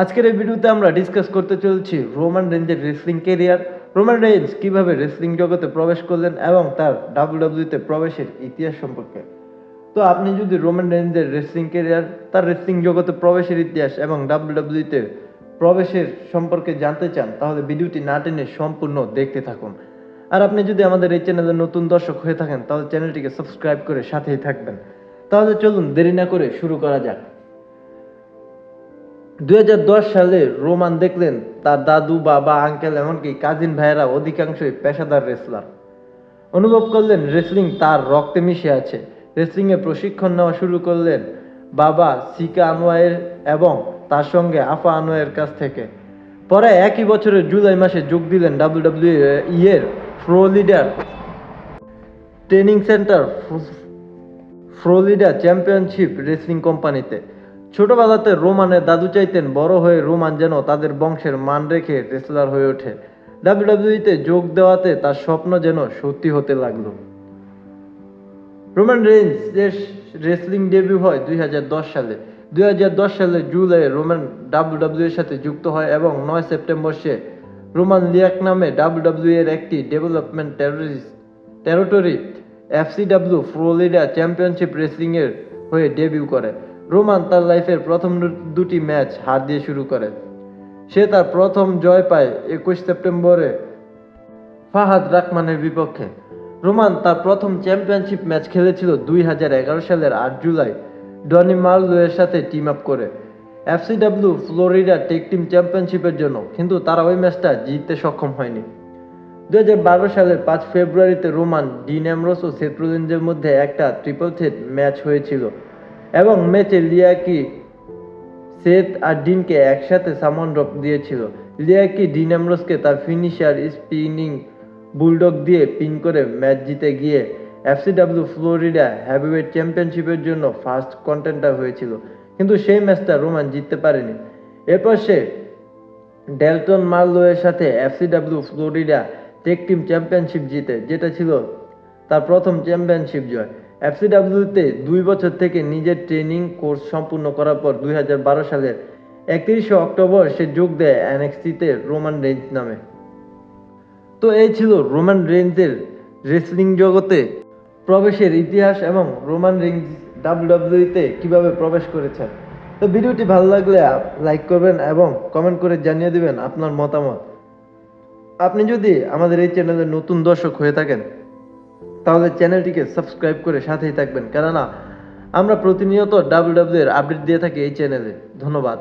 আজকের এই ভিডিওতে আমরা ডিসকাস করতে চলছি রোমান রেঞ্জের রেসলিং কেরিয়ার রোমান রেঞ্জ কীভাবে রেসলিং জগতে প্রবেশ করলেন এবং তার ডাব্লিউডাব্লিউতে প্রবেশের ইতিহাস সম্পর্কে। তো আপনি যদি রোমান রেঞ্জের রেসলিং কেরিয়ার তার রেসলিং জগতে প্রবেশের ইতিহাস এবং ডাব্লিউডাব্লিউতে প্রবেশের সম্পর্কে জানতে চান, তাহলে ভিডিওটি না টেনে সম্পূর্ণ দেখতে থাকুন। আর আপনি যদি আমাদের এই চ্যানেলের নতুন দর্শক হয়ে থাকেন, তাহলে চ্যানেলটিকে সাবস্ক্রাইব করে সাথেই থাকবেন। তাহলে চলুন দেরি না করে শুরু করা যাক। দুই হাজার দশ সালে রোমান দেখলেন তার দাদু বাবা আঙ্কেল এমনকি কাজিন ভাইয়েরা অধিকাংশই পেশাদার রেসলার অনুভব করলেন রেসলিং তার রক্তে মিশে আছে রেসলিংয়ে প্রশিক্ষণ নেওয়া শুরু করলেন বাবা সিকা আনোয়ারের এবং তার সঙ্গে আফা আনোয়ারের কাছ থেকে পরে একই বছরের জুলাই মাসে যোগ দিলেন ডাব্লিউডাব্লিউ এর ফ্লোরিডার training centre Florida championship wrestling কোম্পানিতে ছোটবেলাতে রোমানের দাদু চাইতেন বড় হয়ে রোমান যেন তাদের বংশের মান রেখে রেসলার হয়ে ওঠে। ডাব্লিউডাব্লিউতে যোগ দেওয়াতে তার স্বপ্ন যেন সত্যি হতে লাগল। রোমান রেঞ্জের রেসলিং ডেবিউ হয় দুই হাজার দশ সালে। দুই হাজার দশ সালে জুলাই রোমান ডাব্লিউডাব্লিউ এর সাথে যুক্ত হয় এবং নয় সেপ্টেম্বর সে রোমান লিয়াক নামে ডাব্লিউডাব্লিউ এর একটি development territory FCW Florida championship wrestling এর হয়ে ডেবিউ করে। রোমান তার লাইফের প্রথম দুটি ম্যাচ হার দিয়ে শুরু করে। সে তার প্রথম জয় পায় একুশ সেপ্টেম্বরে ফাহাদ রাকমানের বিপক্ষে। রোমান তার প্রথম চ্যাম্পিয়নশিপ ম্যাচ খেলেছিল দুই হাজার এগারো সালের আট জুলাই। ডনি মার্লো এর সাথে টিম আপ করে। এফসিডাব্লিউ ফ্লোরিডা টেক টিম চ্যাম্পিয়নশিপের জন্য, কিন্তু তারা ওই ম্যাচটা জিততে সক্ষম হয়নি। দুই হাজার বারো সালের পাঁচ ফেব্রুয়ারিতে রোমান ডিন অ্যামরোস ও সেট্রোলিনজের মধ্যে একটা ট্রিপল থ্রেট ম্যাচ হয়েছিল। এবং ম্যাচে লিয়াকি সেত আর ডিনকে একসাথে সামন ড্রপ দিয়েছিল। লিয়াকি ডিন অ্যামরোসকে তার ফিনিশার স্পিনিং বুলডগ দিয়ে পিন করে ম্যাচ জিতে গিয়ে এফসিডাব্লিউ ফ্লোরিডা হ্যাভিওয়েট চ্যাম্পিয়নশিপের জন্য ফার্স্ট কন্টেন্টার হয়েছিল। কিন্তু সেই ম্যাচটা রোমান জিততে পারেনি। এরপর সে ডেলটন মার্লো এর সাথে FCW Florida tag team championship জিতে, যেটা ছিল তার প্রথম চ্যাম্পিয়নশিপ জয়। এফসিডাব্লিউতে দুই বছর থেকে নিজের ট্রেনিং কোর্স সম্পূর্ণ করার পর দুই হাজার বারো সালের একত্রিশে অক্টোবর সে যোগ দেয় এনএক্সটিতে রোমান রেঞ্জ নামে। তো এই ছিল রোমান রেঞ্জের রেসলিং জগতে প্রবেশের ইতিহাস এবং রোমান রেঞ্জ ডাব্লিউডাব্লিউতে কীভাবে প্রবেশ করেছেন। তো ভিডিওটি ভালো লাগলে লাইক করবেন এবং কমেন্ট করে জানিয়ে দিবেন আপনার মতামত। আপনি যদি আমাদের এই চ্যানেলের নতুন দর্শক হয়ে থাকেন তাহলে চ্যানেলটিকে সাবস্ক্রাইব করে সাথেই থাকবেন। কেননা আমরা প্রতিনিয়ত ডাব্লিউডাব্লিউ এর আপডেট দিয়ে থাকি এই চ্যানেলে। ধন্যবাদ।